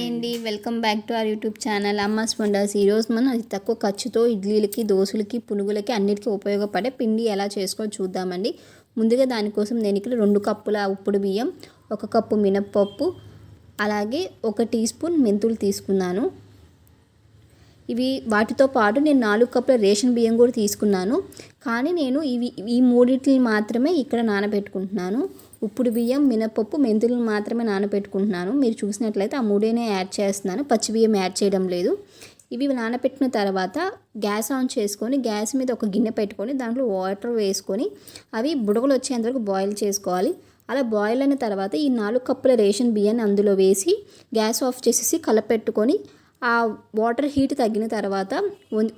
Hi అండి. Welcome back to our YouTube channel. Amma's wonders ఈరోజు మనం తక్కువ ఖర్చుతో ఇడ్లీలకి దోశలకి పునుగులకి అన్నిటికీ ఉపయోగపడే పిండి ఎలా చేసుకో చూద్దామండి. ముందుగా దానికోసం నేను ఇక్కడ రెండు కప్పుల ఉప్పుడు బియ్యం ఒక కప్పు మినప్పప్పు అలాగే ఒక టీ స్పూన్ మెంతులు తీసుకున్నాను. ఇవి వాటితో పాటు నేను నాలుగు కప్పుల రేషన్ బియ్యం కూడా తీసుకున్నాను. కానీ నేను ఇవి ఈ మూడింటిని మాత్రమే ఇక్కడ నానబెట్టుకుంటున్నాను. ఉప్పుడు బియ్యం మినపప్పు మెంతులను మాత్రమే నానబెట్టుకుంటున్నాను. మీరు చూసినట్లయితే ఆ మూడేనే యాడ్ చేస్తున్నాను. పచ్చి బియ్యం యాడ్ చేయడం లేదు. ఇవి నానబెట్టిన తర్వాత గ్యాస్ ఆన్ చేసుకొని గ్యాస్ మీద ఒక గిన్నె పెట్టుకొని దాంట్లో వాటర్ వేసుకొని అవి బుడగలు వచ్చేంత వరకు బాయిల్ చేసుకోవాలి. అలా బాయిల్ అయిన తర్వాత ఈ నాలుగు కప్పుల రేషన్ బియ్యాన్ని అందులో వేసి గ్యాస్ ఆఫ్ చేసేసి కలపెట్టుకొని ఆ వాటర్ హీట్ తగ్గిన తర్వాత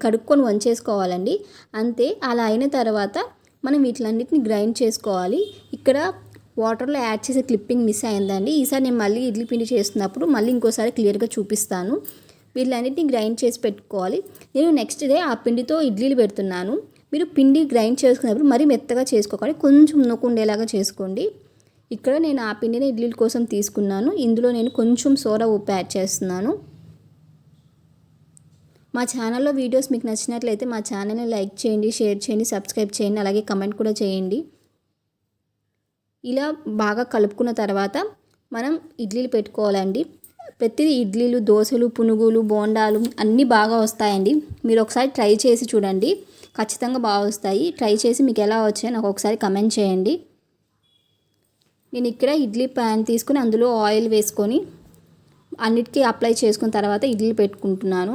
కడుక్కొని వంచేసుకోవాలండి. అంతే అలా అయిన తర్వాత మనం వీటిలన్నిటిని గ్రైండ్ చేసుకోవాలి. ఇక్కడ వాటర్లో యాడ్ చేసే క్లిప్పింగ్ మిస్ అయిందండి. ఈసారి నేను మళ్ళీ ఇడ్లీ పిండి చేస్తున్నప్పుడు మళ్ళీ ఇంకోసారి క్లియర్గా చూపిస్తాను. వీటిలన్నిటిని గ్రైండ్ చేసి పెట్టుకోవాలి. నేను నెక్స్ట్ డే ఆ పిండితో ఇడ్లీలు పెడుతున్నాను. మీరు పిండి గ్రైండ్ చేసుకున్నప్పుడు మరీ మెత్తగా చేసుకోకండి. కొంచెం నొక్కుండేలాగా చేసుకోండి. ఇక్కడ నేను ఆ పిండిని ఇడ్లీల కోసం తీసుకున్నాను. ఇందులో నేను కొంచెం సోడా ఉప్పు యాడ్ చేస్తున్నాను. మా ఛానల్లో వీడియోస్ మీకు నచ్చినట్లయితే మా ఛానల్ని లైక్ చేయండి షేర్ చేయండి సబ్స్క్రైబ్ చేయండి అలాగే కమెంట్ కూడా చేయండి. ఇలా బాగా కలుపుకున్న తర్వాత మనం ఇడ్లీలు పెట్టుకోవాలండి. ప్రతిదీ ఇడ్లీలు దోశలు పునుగులు బోండాలు అన్నీ బాగా వస్తాయండి. మీరు ఒకసారి ట్రై చేసి చూడండి. ఖచ్చితంగా బాగా వస్తాయి. ట్రై చేసి మీకు ఎలా వచ్చాయో నాకు ఒకసారి కమెంట్ చేయండి. నేను ఇక్కడ ఇడ్లీ ప్యాన్ తీసుకుని అందులో ఆయిల్ వేసుకొని అన్నిటికీ అప్లై చేసుకున్న తర్వాత ఇడ్లీ పెట్టుకుంటున్నాను.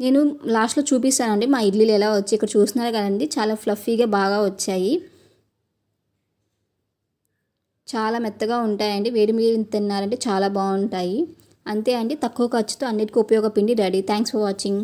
నేను లాస్ట్లో చూపిస్తానండి. మా ఇడ్లీలు ఎలా వచ్చి ఇక్కడ చూస్తున్నారు కదండి. చాలా ఫ్లఫీగా బాగా వచ్చాయి. చాలా మెత్తగా ఉంటాయండి. వేడి మీరు తిన్నారంటే చాలా బాగుంటాయి. అంతే అండి. తక్కువ ఖర్చుతో అన్నిటికీ ఉపయోగపిండి రెడీ. Thanks for watching